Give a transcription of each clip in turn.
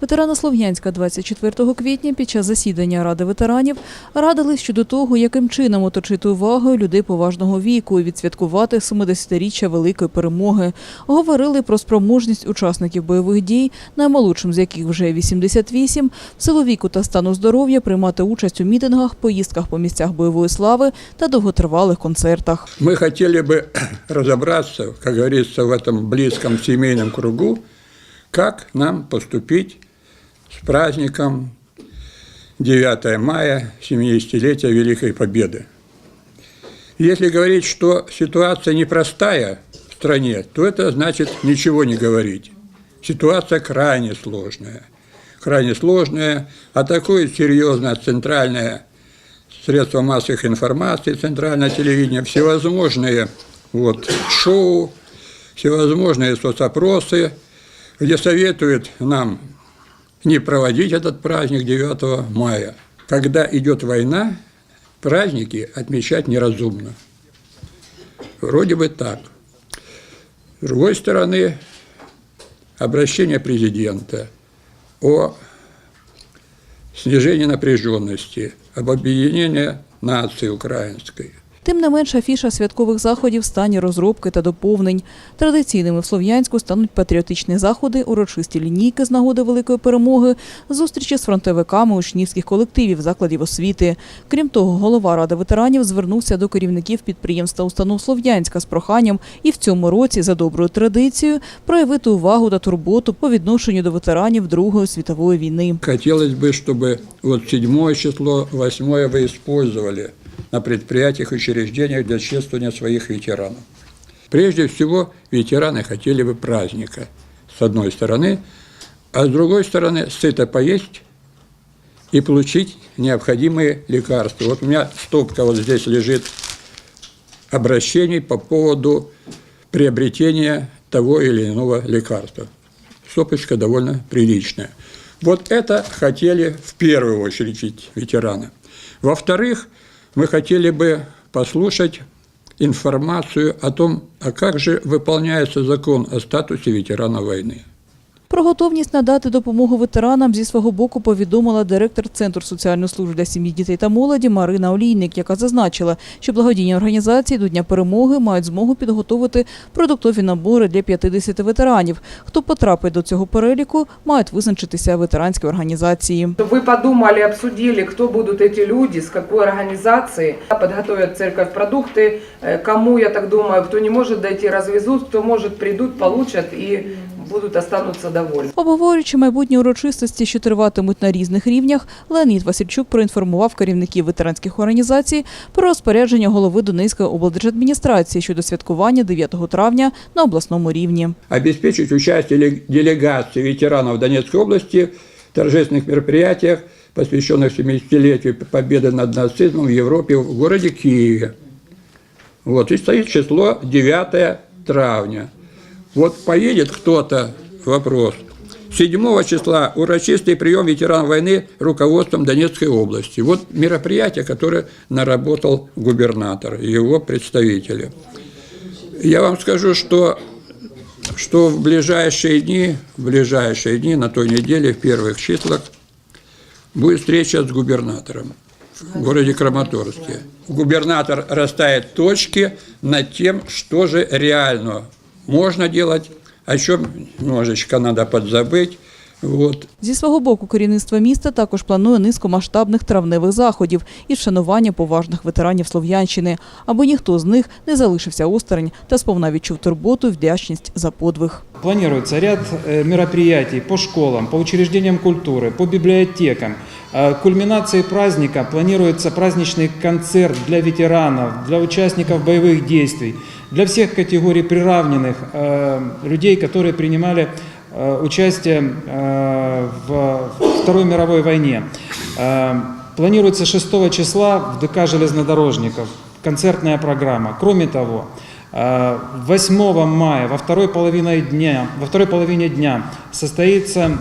Ветерани Слов'янська 24 квітня під час засідання Ради ветеранів радили щодо того, яким чином оточити увагою людей поважного віку і відсвяткувати 70-річчя великої перемоги. Говорили про спроможність учасників бойових дій, наймолодшим з яких вже 88, в силу віку та стану здоров'я приймати участь у мітингах, поїздках по місцях бойової слави та довготривалих концертах. Мы хотели бы разобраться, как говорится, в этом близком семейном кругу, как нам поступить с праздником 9 мая, 70-летия Великой Победы. Если говорить, что ситуация непростая в стране, то это значит ничего не говорить. Ситуация крайне сложная. Крайне сложная. Атакует серьезно центральное средства массовых информации, центральное телевидение, всевозможные вот, шоу, всевозможные соцопросы, где советуют нам не проводить этот праздник 9 мая. Когда идет война, праздники отмечать неразумно. Вроде бы так. С другой стороны, обращение президента о снижении напряженности, об объединении нации украинской. Тим не менш, афіша святкових заходів в стані розробки та доповнень. Традиційними в Слов'янську стануть патріотичні заходи, урочисті лінійки з нагоди великої перемоги, зустрічі з фронтовиками учнівських колективів закладів освіти. Крім того, голова ради ветеранів звернувся до керівників підприємств та установ Слов'янська з проханням і в цьому році за доброю традицією проявити увагу та турботу по відношенню до ветеранів Другої світової війни. Хотелось бы, чтобы вот 7 число, 8 вы использовали На предприятиях и учреждениях для чествования своих ветеранов. Прежде всего, ветераны хотели бы праздника, с одной стороны, а с другой стороны, сыто поесть и получить необходимые лекарства. Вот у меня стопка вот здесь лежит обращений по поводу приобретения того или иного лекарства. Стопочка довольно приличная. Вот это хотели в первую очередь ветераны. Во-вторых, мы хотели бы послушать информацию о том, а как же выполняется закон о статусе ветерана войны. Про готовність надати допомогу ветеранам зі свого боку повідомила директор Центру соціальної служби для сім'ї, дітей та молоді Марина Олійник, яка зазначила, що благодійні організації до Дня перемоги мають змогу підготовити продуктові набори для 50 ветеранів. Хто потрапить до цього переліку, мають визначитися ветеранські організації. Вы подумали, обсудили, кто будут эти люди, с какой организации, подготовят церковь продукты, э, кому, я так думаю, кто не может дойти, развезут, кто может, придут, получат и будут останутся довольны. Обговорюючи майбутні урочистості, що триватимуть на різних рівнях, Леонід Васильчук проінформував керівників ветеранських організацій про розпорядження голови Донецької облдержадміністрації щодо святкування 9 травня на обласному рівні. Обеспечить участие ле- делегации ветеранов Донецкой области в торжественных мероприятиях, посвященных 70-летию победы над нацизмом в Европе в городе Киеве. Вот, и стоит число 9 травня. Вот поедет кто-то, вопрос, 7 числа урочистый прием ветеранов войны руководством Донецкой области. Вот мероприятие, которое наработал губернатор его представители. Я вам скажу, что, что в ближайшие дни, в ближайшие дни, на той неделе, в первых числах, будет встреча с губернатором в городе Краматорске. Губернатор расставит точки над тем, что же реально можно делать, о чем немножечко надо подзабыть. Вот. Зі свого боку, керівництво міста також планує низку масштабних травневих заходів і вшанування поважних ветеранів Слов'янщини, аби ніхто з них не залишився осторонь та сповна відчув турботу і вдячність за подвиг. Планируется ряд э, мероприятий по школам, по учреждениям культуры, по библиотекам. Э, к Кульминацией праздника планируется праздничный концерт для ветеранов, для участников боевых действий, Для всех категорий приравненных э, людей, которые принимали э, участие э, в Второй мировой войне. Э, Планируется 6 числа в ДК железнодорожников концертная программа. Кроме того, э, 8 мая во второй половине дня, во второй половине дня состоится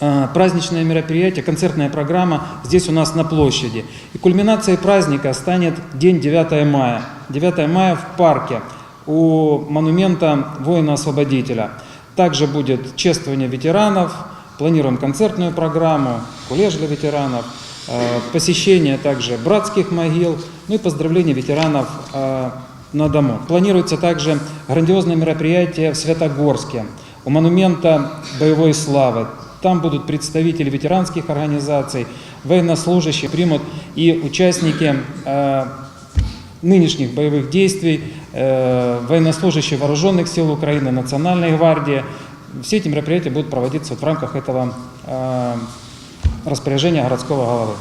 э, праздничное мероприятие, концертная программа здесь у нас на площади. И кульминацией праздника станет день 9 мая. 9 мая в парке у монумента воина-освободителя. Также будет чествование ветеранов, Планируем концертную программу, кулеш для ветеранов, э, посещение также братских могил, ну и поздравление ветеранов э, на дому. Планируется также грандиозное мероприятие в Святогорске у монумента боевой славы. Там будут представители ветеранских организаций, военнослужащие, примут и участники э, нынешних боевых действий, э, военнослужащие вооруженных сил Украины, Национальной гвардии. Все эти мероприятия будут проводиться вот в рамках этого э, распоряжения городского головы.